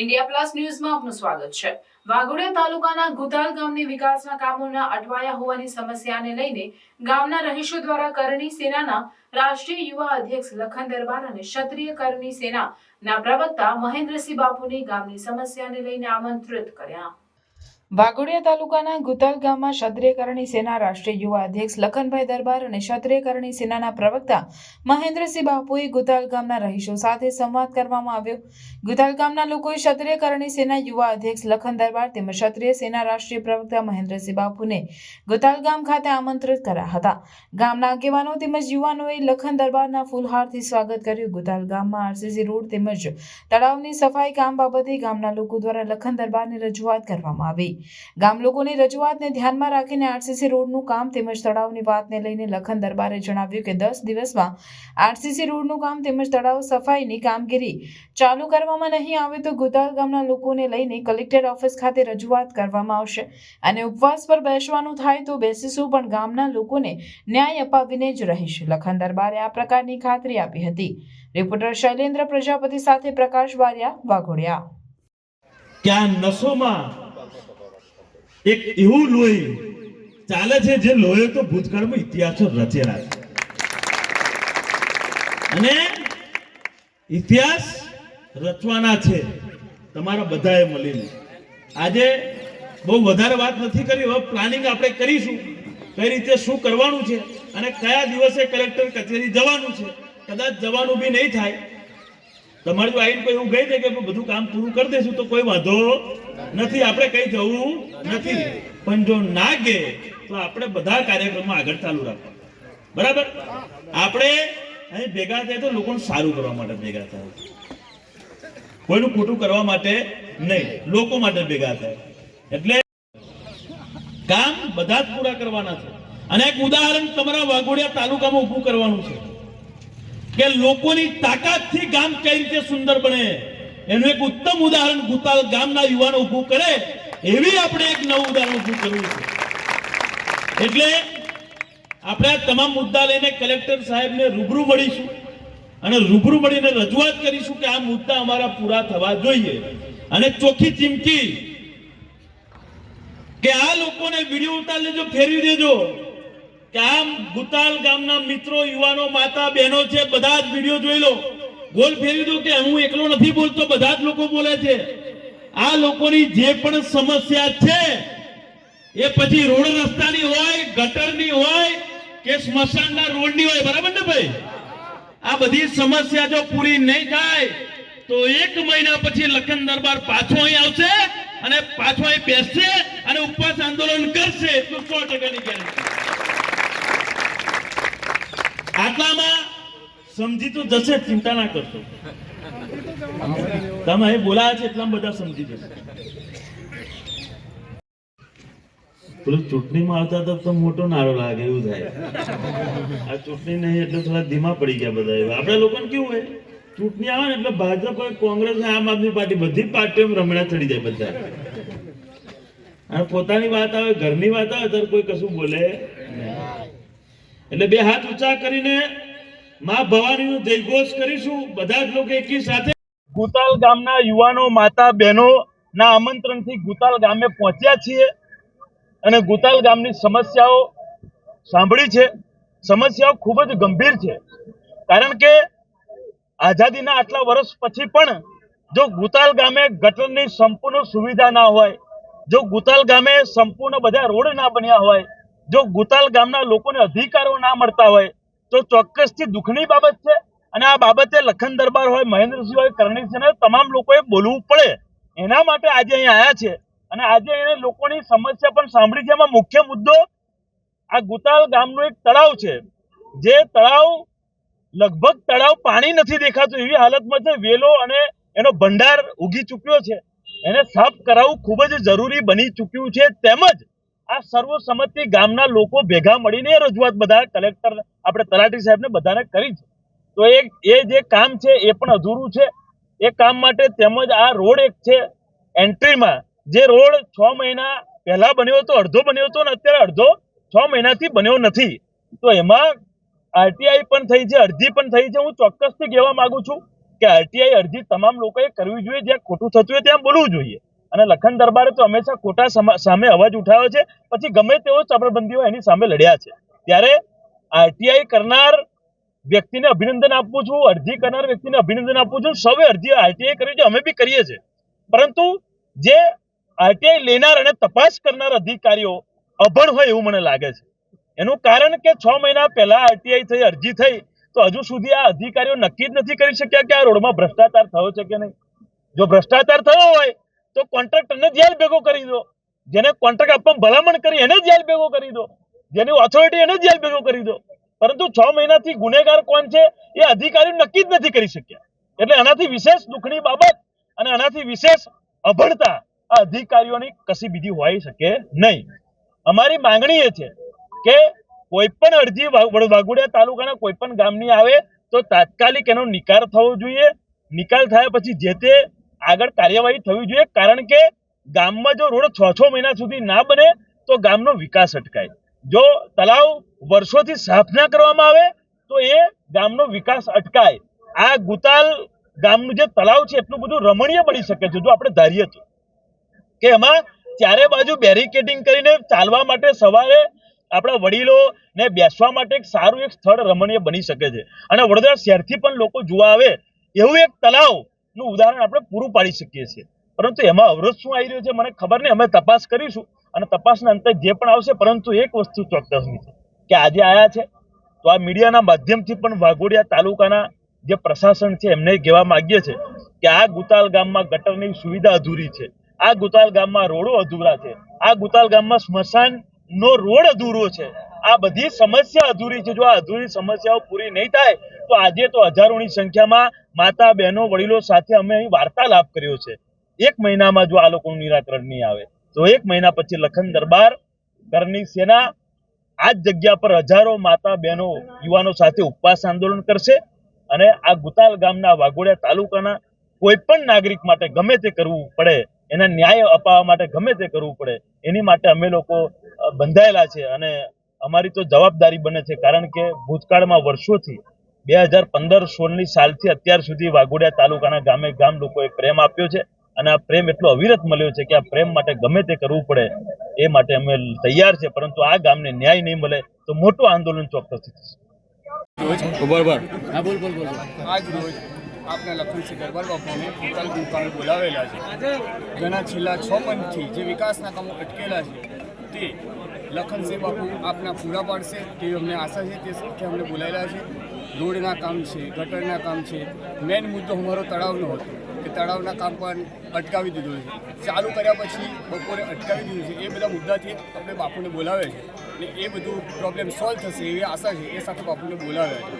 India plus ન્યૂઝમાં આપનું સ્વાગત છે. વાઘોડિયા તાલુકાના ગુતાલ ગામની વિકાસના કામોના અટવાયા હોવાની સમસ્યાને લઈને ગામના રહીશો દ્વારા કરણી સેનાના રાષ્ટ્રીય યુવા અધ્યક્ષ લખન દરબાર અને ક્ષત્રિય કરણી સેનાના પ્રવક્તા મહેન્દ્રસિંહ બાપુને ગામની સમસ્યાને લઈને આમંત્રિત કર્યા. વાઘોડિયા તાલુકાના ગુતાલ ગામમાં ક્ષત્રિય સેના રાષ્ટ્રીય યુવા અધ્યક્ષ લખનભાઈ દરબાર અને ક્ષત્રિય કરણી સેનાના પ્રવક્તા મહેન્દ્રસિંહ બાપુએ ગુતાલ ગામના રહીશો સાથે સંવાદ કરવામાં આવ્યો. ગુતાલ ગામના લોકોએ ક્ષત્રિય સેના યુવા અધ્યક્ષ લખન દરબાર તેમજ ક્ષત્રિય સેના રાષ્ટ્રીય પ્રવક્તા મહેન્દ્રસિંહ બાપુને ગુતાલ ગામ ખાતે આમંત્રિત કર્યા હતા. ગામના આગેવાનો તેમજ યુવાનોએ લખન દરબારના ફૂલહારથી સ્વાગત કર્યું. ગુતાલ ગામમાં આરસીસી રોડ તેમજ તળાવની સફાઈ કામ બાબતે ગામના લોકો દ્વારા લખન દરબારની રજૂઆત કરવામાં આવી. ગામ લોકોની રજૂઆતને ધ્યાનમાં રાખીને આરસીસી રોડનું કામ તેમજ તળાવની વાતને લઈને લખન દરબારે જણાવ્યું કે દસ દિવસમાં આરસીસી રોડનું કામ તેમજ તળાવ સફાઈની કામગીરી ચાલુ કરવામાં નહીં આવે તો ગુતાલ ગામના લોકોને લઈને કલેક્ટર ઓફિસ ખાતે રજૂઆત કરવામાં આવશે. અને ઉપવાસ પર બેસવાનું થાય તો બેસીશું પણ ગામના લોકોને ન્યાય અપાવીને જ રહીશ. લખન દરબારે આ પ્રકારની ખાતરી આપી હતી. રિપોર્ટર શૈલેન્દ્ર પ્રજાપતિ સાથે પ્રકાશ બારિયા વાઘોડિયા. કે નસોમાં એક એવું લોહી ચાલે છે જે લોહી તો ભૂતકાળમાં ઇતિહાસો રચેલા છે. અને ઇતિહાસ રચવાના છે. તમારા બધાએ મળીને. આજે બહુ વધારે વાત નથી કરી, હવે પ્લાનિંગ આપણે કરીશું. કઈ રીતે શું કરવાનું છે અને કયા દિવસે કલેક્ટર કચેરી જવાનું છે. કદાચ જવાનું બી નહીં થાય તમારે જો આઈને કોઈ એવું કહી દે કે બધું કામ પૂરું કરી દઈશું તો કોઈ વાંધો નથી, આપણે કઈ જવું નથી. પણ જો ના ગે તો આપણે બધા કાર્યક્રમો આગળ ચાલુ રાખવા બરાબર? આપણે અહીં ભેગા થાય તો લોકોને સારું કરવા માટે ભેગા થાય. કોઈનું ખોટું કરવા માટે નહીં, લોકો માટે ભેગા થાય. એટલે કામ બધા જ પૂરા કરવાના છે. અને એક ઉદાહરણ તમારા વાઘોડિયા તાલુકામાં ઊભું કરવાનું છે. કે લોકોની તાકાતથી ગામ કઈ રીતે સુંદર બને? એનું એક ઉત્તમ ઉદાહરણ ગુતાલ ગામના યુવાનો ઊભું કરે, એવી આપણે એક નવું ઉદાહરણ ઊભું કરવું છે. એટલે આપણે આ તમામ મુદ્દા લઈને કલેક્ટર સાહેબને રૂબરૂ મળીશું અને રૂબરૂ મળીને રજૂઆત કરીશું કે આ મુદ્દા અમારા પૂરા થવા જોઈએ. અને ચોખ્ખી ચીમકી કે આ લોકોને વીડિયો ઉતાર લેજો ફેરવી દેજો. આમ ગુતાલ ગામના મિત્રો, યુવાનો, માતા, બહેનો છે, બધા જ વીડિયો જોઈ લો. ગોલ ફેરવી દો કે હું એકલો નથી બોલતો, બધા જ લોકો બોલે છે. આ લોકોની જે પણ સમસ્યા છે, એ પછી રોડ રસ્તાની હોય, ગટરની હોય કે સ્મશાનના રોડની હોય, બરાબર ને ભાઈ? આ બધી સમસ્યા જો પૂરી નહીં થાય, તો એક મહિના પછી લખન દરબાર પાછો અહીં આવશે અને પાછો અહીં બેસશે અને ઉપવાસ આંદોલન કરશે. એટલું સો ટકાની ગેરંટી આટલામાં સમજી તો જશે ચિંતા ના કરશો. તમે અહીં છે એટલા બધા સમજી જશે. ચૂંટણીમાં આવતા હતા તો મોટો નારો લાગે એવું થાય. આ ચૂંટણી નહીં એટલે થોડા ધીમા પડી ગયા બધા એવા. આપણે લોકોને કેવું હોય ચૂંટણી આવે ને એટલે ભાજપ હોય કોંગ્રેસ હોય, આમ આદમી પાર્ટી બધી પાર્ટીઓ રમણા ચડી જાય બધા. અને પોતાની વાત આવે ઘરની વાત આવે ત્યારે કોઈ કશું બોલે. એટલે બે હાથ ઊંચા કરીને માં ભવાનીનો જયઘોષ કરીશું. બધા જ લોકો એકી સાથે ગુતાલ ગામના યુવાનો, માતા બહેનો ના આમંત્રણથી ગુતાલ ગામે પહોંચ્યા છીએ અને ગુતાલ ગામની સમસ્યાઓ સાંભળી છે. સમસ્યાઓ ખૂબ જ ગંભીર છે. કારણ કે આઝાદીના આટલા વર્ષ પછી પણ જો ગુતાલ ગામે ગટરની સંપૂર્ણ સુવિધા ના હોય, જો ગુતાલ ગામે સંપૂર્ણ બધા રોડ ના બન્યા હોય જો ગુતાલ ગામના લોકોને અધિકારો ના મળતા હોય, તો ચોક્કસથી દુઃખની બાબત છે. અને આ બાબતે લખન દરબાર હોય, મહેન્દ્રસિંહ હોય કરણીસિંહ તમામ લોકોએ બોલવું પડે. એના માટે આજે અહીંયા આવ્યા છે. અને આજે એને લોકોની સમસ્યા પણ સાંભળી છે. એમાં મુખ્ય મુદ્દો આ ગુતાલ ગામનું એક તળાવ છે. જે તળાવ લગભગ તળાવ પાણી નથી દેખાતું. એવી હાલતમાં છે. વેલો અને એનો ભંડાર ઉગી ચૂક્યો છે. એને સાફ કરાવવું ખૂબ જ જરૂરી બની ચૂક્યું છે. તેમજ આ સર્વસંમતિ ગામના લોકો ભેગા મળીને રજૂઆત બધા કલેક્ટર, આપણે તલાટી સાહેબને બધાને કરી છે. તો એ એ જે કામ છે એ પણ અધૂરું છે. એ કામ માટે તેમજ આ રોડ એક છે, એન્ટ્રીમાં. જે રોડ છ મહિના પહેલા બન્યો હતો, અડધો બન્યો હતો અને અત્યારે અડધો છ મહિનાથી બન્યો નથી. તો એમાં આરટીઆઈ પણ થઈ છે, અરજી પણ થઈ છે. હું ચોક્કસથી કહેવા માંગુ છું કે આરટીઆઈ અરજી તમામ લોકોએ કરવી જોઈએ. જ્યાં ખોટું થતું હોય ત્યાં બોલવું જોઈએ. અને લખન દરબારે તો હંમેશા ખોટા સામે અવાજ ઉઠાવ્યો છે. પછી ગમે તેવો ચબરબંધીઓ એની સામે લડ્યા છે. ત્યારે આરટીઆઈ કરનાર વ્યક્તિને અભિનંદન આપું છું, અરજી કરનાર વ્યક્તિને અભિનંદન આપું છું. સૌએ અરજી આરટીઆઈ કરી છે, અમે બી કરીએ છીએ. પરંતુ જે આરટીઆઈ લેનાર અને તપાસ કરનાર અધિકારીઓ અભણ હોય એવું મને લાગે છે. એનું કારણ કે છ મહિના પહેલા આરટીઆઈ થઈ, અરજી થઈ, તો હજુ સુધી આ અધિકારીઓ નક્કી જ નથી કરી શક્યા કે આ રોડમાં ભ્રષ્ટાચાર થયો છે કે નહીં. જો ભ્રષ્ટાચાર થયો હોય તો કોન્ટ્રાક્ટરને જેલ ભેગો કરી દો. જેને કોન્ટ્રાક્ટ આપવા ભલામણ કરી એને જેલ ભેગો કરી દો. જેની ઓથોરિટી એને જેલ ભેગો કરી દો. પરંતુ છ મહિનાથી ગુનેગાર કોણ છે એ અધિકારીઓ નક્કી જ નથી કરી શક્યા. એટલે આનાથી વિશેષ દુઃખની બાબત અને આનાથી વિશેષ અભણતા આ અધિકારીઓની કશી બીજી હોઈ શકે નહીં. અમારી માંગણી એ છે કે કોઈ પણ અરજી વાઘોડિયા તાલુકાના કોઈ પણ ગામની આવે તો તાત્કાલિક એનો નિકાલ થવો જોઈએ. નિકાલ થયા પછી જે તે આગળ કાર્યવાહી થવી જોઈએ, કારણ કે ગામમાં જો રોડ છ છ મહિના સુધી ના બને, તો ગામનો વિકાસ અટકાય. જો તળાવ વર્ષોથી સાફ ના કરવામાં આવે, તો એ ગામનો વિકાસ અટકાય. આ ગુતાલ ગામનું જે તળાવ છે, એટલું બધું રમણીય બની શકે છે, જો આપણે ધારીએ તો. કે એમાં ચારે બાજુ બેરિકેડિંગ કરીને ચાલવા માટે સવારે આપણા વડીલો ને બેસવા માટે એક સારું એક સ્થળ રમણીય બની શકે છે. અને વડોદરા શહેરથી પણ લોકો જોવા આવે, એવું એક તલાવનું ઉદાહરણ આપણે પૂરું પાડી શકીએ છીએ. પરંતુ એમાં અવરોધ શું આવી રહ્યો છે મને ખબર નહીં. અમે તપાસ કરીશું અને તપાસના અંતે જે પણ આવશે, પરંતુ એક વસ્તુ ચોક્કસની છે કે આજે આવ્યા છે. તો આ મીડિયાના માધ્યમથી પણ વાઘોડિયા તાલુકાના જે પ્રશાસન છે, એમને કહેવા માગીએ છે કે આ ગુતાલ ગામમાં ગટરની સુવિધા અધૂરી છે. આ ગુતાલ ગામમાં રોડો અધૂરા છે. આ ગુતાલ ગામમાં સ્મશાન નો રોડ અધૂરો છે. આ બધી સમસ્યા અધૂરી છે. જો આ અધૂરી સમસ્યાઓ પૂરી નહીં થાય તો આજે તો હજારોની સંખ્યામાં માતા, બહેનો, વડીલો સાથે અમે અહીં વાર્તાલાપ કર્યો છે. એક મહિનામાં જો આ લોકોનું નિરાકરણ નહીં આવે, તો એક મહિના પછી લખન દરબાર કરની સેના આ જ જગ્યા પર હજારો માતા, બહેનો, યુવાનો સાથે ઉપવાસ આંદોલન કરશે અને આ ગુતાલ ગામના વાઘોડિયા તાલુકાના કોઈ પણ નાગરિક માટે ગમે તે કરવું પડે, એને ન્યાય અપાવવા માટે ગમે તે કરવું પડે, એની માટે અમે લોકો બંધાયેલા છે અને અમારી તો જવાબદારી બને છે કારણ કે ભૂતકાળમાં વર્ષોથી બે હજાર પંદર સોળની સાલથી અત્યાર સુધી વાઘોડિયા તાલુકાના ગામે ગામ લોકોએ પ્રેમ આપ્યો છે અને આ પ્રેમ એટલો અવિરત મળ્યો છે કે આ પ્રેમ માટે ગમે તે કરવું પડે એ માટે અમે તૈયાર છે પરંતુ આ ગામને ન્યાય નહીં મળે તો મોટું આંદોલન ચોક્કસ થશે. બરોબર હા બોલ બોલ બોલ. આજ રોજ આપના લખનસિંહ ગરબાર બાપુને ટોટલ મુકામે બોલાવેલા છે. જેના છેલ્લા છ મંથથી જે વિકાસના કામો અટકેલા છે તે લખનસિંહ બાપુ આપના પૂરા પાડશે તેવી અમને આશા છે તે કે અમને બોલાવેલા છે. રોડના કામ છે, ગટરના કામ છે. મેઇન મુદ્દો અમારો તળાવનો હતો, કે તળાવના કામ પણ અટકાવી દીધું છે. ચાલુ કર્યા પછી બપોરે અટકાવી દીધું છે. એ બધા મુદ્દાથી આપણે બાપુને બોલાવે છે. અને એ બધું પ્રોબ્લેમ સોલ્વ થશે એવી આશા છે, એ સાથે બાપુને બોલાવે છે.